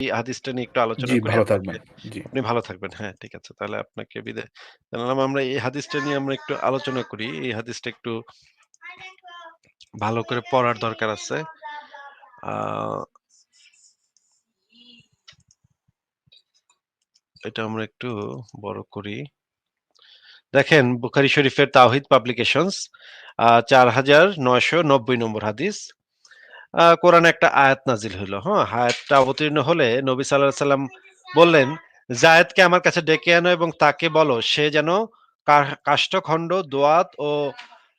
এই হাদিসটা নিয়ে একটু আলোচনা করি ভালো থাকবেন। আপনি ভালো থাকবেন। হ্যাঁ, ঠিক আছে। তাহলে আপনাকে বিদায় জানালাম। আমরা এই হাদিসটা নিয়ে আমরা একটু আলোচনা করি। এই হাদিসটা একটু ভালো করে পড়ার দরকার আছে। এটা আমরা একটু বড় করি। দেখেন বুখারী শরীফের তাওহীদ পাবলিকেশনস আ ৪৯৯০ নম্বর হাদিস। কোরআনে একটা আয়াত নাজিল হইল। হ্যাঁ? আয়াতটা অবতীর্ণ হলে নবী আলাইহি সাল্লাম বললেন, "যায়েদকে আমার কাছে ডেকে আনো এবং তাকে বলো সে যেন কাষ্ঠখণ্ড, দোয়াত ও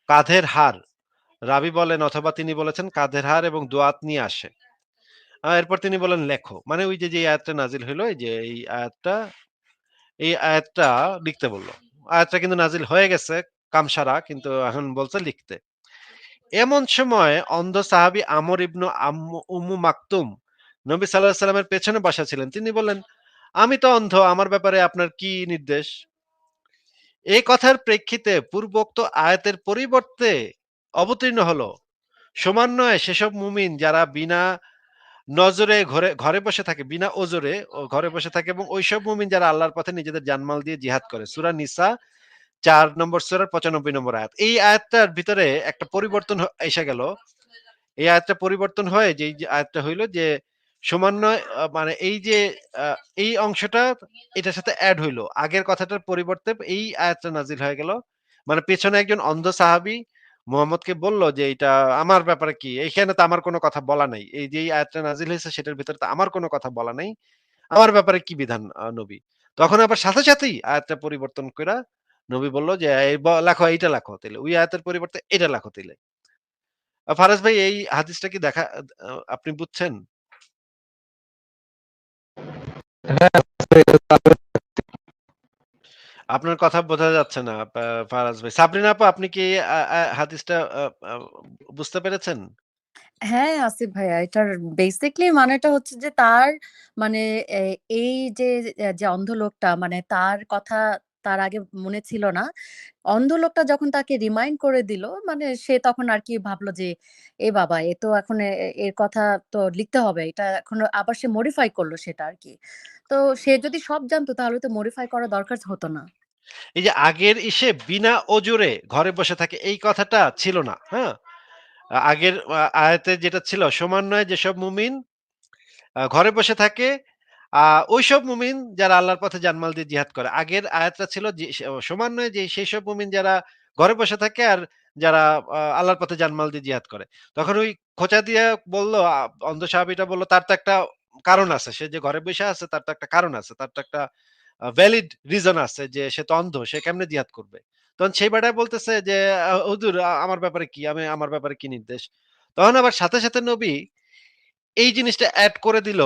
কাঁধের হার রাবি বলেন অথবা তিনি বলেছেন কাঁধের হার এবং দোয়াত নিয়ে আসে। এরপর তিনি বলেন "লেখো।" মানে ওই যে, যে আয়াতটা নাজিল হইল এই যে এই আয়াতটা এই আয়াতটা লিখতে বলল আয়াতটা কিন্তু নাজিল হয়ে গেছে কামসারা কিন্তু এখন বলছে লিখতে। এমন সময় অন্ধ সাহাবী আমর ইবনু উম্মু মাকতুম নবী আলাইহি সাল্লামের পেছনে বসা ছিলেন। তিনি বললেন, "আমি তো অন্ধ, আমার ব্যাপারে আপনার কি নির্দেশ?" এই কথার প্রেক্ষিতে পূর্বোক্ত আয়াতের পরিবর্তে অবতীর্ণ হলো, "সমন্বয়ে সেসব মুমিন যারা বিনা নজরে ঘরে ঘরে বসে থাকে, বিনা ওজরে ঘরে বসে থাকে এবং ওইসব মুমিন যারা আল্লাহর পথে নিজেদের জানমাল দিয়ে জিহাদ করে।" সুরা নিসা ৪ নম্বর সূরার ৯৫ নম্বর আয়াত। এই আয়াতটার ভিতরে একটা পরিবর্তন এসে গেল। এই আয়াতটা পরিবর্তন হয়ে যে আয়াতটা হইল যে সমন্বয় মানে এই যে এই অংশটা এটার সাথে অ্যাড হইল আগের কথাটার পরিবর্তে এই আয়াতটা নাজিল হয়ে গেল। মানে পেছনে একজন অন্ধ সাহাবী মুহাম্মদকে বলল যে, এটা আমার ব্যাপারে কি? এইখানে তো আমার কোনো কথা বলা নাই। এই যে আয়াতটা নাজিল হয়েছে সেটার ভিতরে তো আমার কোনো কথা বলা নাই। আমার ব্যাপারে কি বিধান নবী?" তখন আবার সাথে সাথেই আয়াতটা পরিবর্তন কইরা নবী বলল যে, "এই লেখো এইটা লেখো তাইলে। ওই আয়াতের পরিবর্তে এটা লেখো তাইলে।" ফারাজ ভাই এই হাদিসটা কি দেখা আপনি বুঝছেন? আপনার কথা বোঝা যাচ্ছে না ফারাজ ভাই। সাবরিনা আপু আপনি কি হাদিসটা বুঝতে পেরেছেন? হ্যাঁ, আসিফ ভাইয়া এটার বেসিক্যালি মানেটা হচ্ছে যে তার মানে এই যে, যে অন্ধ লোকটা মানে তার কথা তার আগে মনে ছিল না। অন্ধ লোকটা যখন তাকে রিমাইন্ড করে দিল মানে সে তখন আর কি ভাবলো যে, "এ বাবা এ তো এখন এর কথা তো লিখতে হবে।" এটা এখন আবার সে মডিফাই করল সেটা আর কি তো সে যদি সব জানতো তাহলে তো মডিফাই করার দরকার হতো না। এই যে আগের ইসে বিনা ওজরে ঘরে বসে থাকে এই কথাটা ছিল না। হ্যাঁ? আগের আয়াতে যেটা ছিল সমন্বয়ে যেসব মুমিন ঘরে বসে থাকে আ ঐসব মুমিন যারা আল্লাহর পথে জানমাল দিয়ে জিহাদ করে। আগের আয়াতটা ছিল যে সে সমন্বয়ে যে সেইসব মুমিন যারা ঘরে বসে থাকে আর যারা আল্লাহর পথে জানমাল দিয়ে জিহাদ করে। তখন ওই খোঁচা দিয়ে বলল অন্ধ সাহাবীটা বলল তার তো একটা কারণ আছে। সে যে ঘরে বসে আছে তার তো একটা কারণ আছে। তার তো একটা ভ্যালিড রিজন আছে যে সে তো অন্ধ। সে কেমনে জিহাদ করবে? তখন সেই বেটায় বলতেছে যে, "হুজুর আমার ব্যাপারে কি? আমি আমার ব্যাপারে কি নির্দেশ?" তখন আবার সাথে, সাথে নবী এই জিনিসটা অ্যাড করে দিল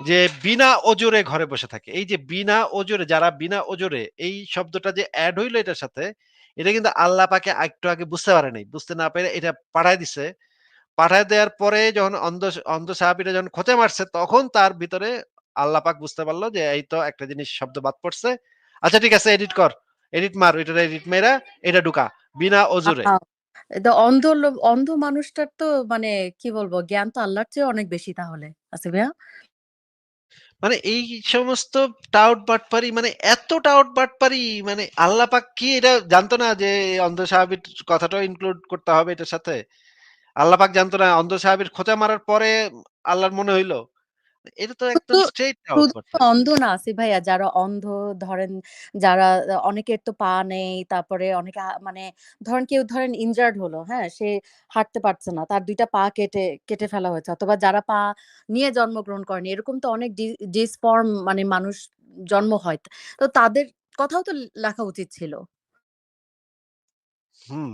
যে বিনা ওজরে ঘরে বসে থাকে। এই যে বিনা ওজরে যারা বিনা ওজরে এই শব্দটা যে এড হইল এটার সাথে, এটা কিন্তু আল্লাহ পাকে একটু আগে বুঝতে পারে নাই। বুঝতে না পেরে এটা পাঠায় দিছে। পাঠায় দেওয়ার পরে যখন অন্ধ অন্ধ সাহাবীরা যখন খোঁচা মারছে তখন তার ভিতরে আল্লাহ পাক বুঝতে পারল যে এই তো একটা জিনিস শব্দ বাদ পড়ছে। আচ্ছা ঠিক আছে এডিট কর। এডিট মার ওইটারে এডিট মাইরা এটা ঢুকা। বিনা ওজরে। অন্ধ অন্ধ মানুষটার তো মানে কি বলব জ্ঞান তো আল্লাহর চেয়ে অনেক বেশি তাহলে। আসিফ ভাইয়া? মানে এই সমস্ত টাউট বাটপারি মানে এত টাউট বাটপারি মানে আল্লাহ পাক কি এটা জানতো না যে অন্ধ সাহাবির কথাটাও ইনক্লুড করতে হবে এটার সাথে? আল্লাহ পাক জানতো না, অন্ধ সাহাবির খোঁচা মারার পরে আল্লাহর মনে হইল? এটা তো একদম বাটপারি। অন্ধ না আসিফ ভাইয়া যারা অন্ধ ধরেন যারা অনেকের তো পা নেই, তারপরে অনেকে মানে ধরেন কেউ ধরেন ইনজার্ড হলো, হ্যাঁ? সে হাঁটতে পারছে না। তার ২ টা পা কেটে, কেটে ফেলা হয়েছে। অথবা যারা পা নিয়ে জন্মগ্রহণ করেনি এরকম তো অনেক ডিসফর্ম মানে মানুষ জন্ম হয়। তো তাদের কথাও তো লেখা উচিত ছিল। হুম।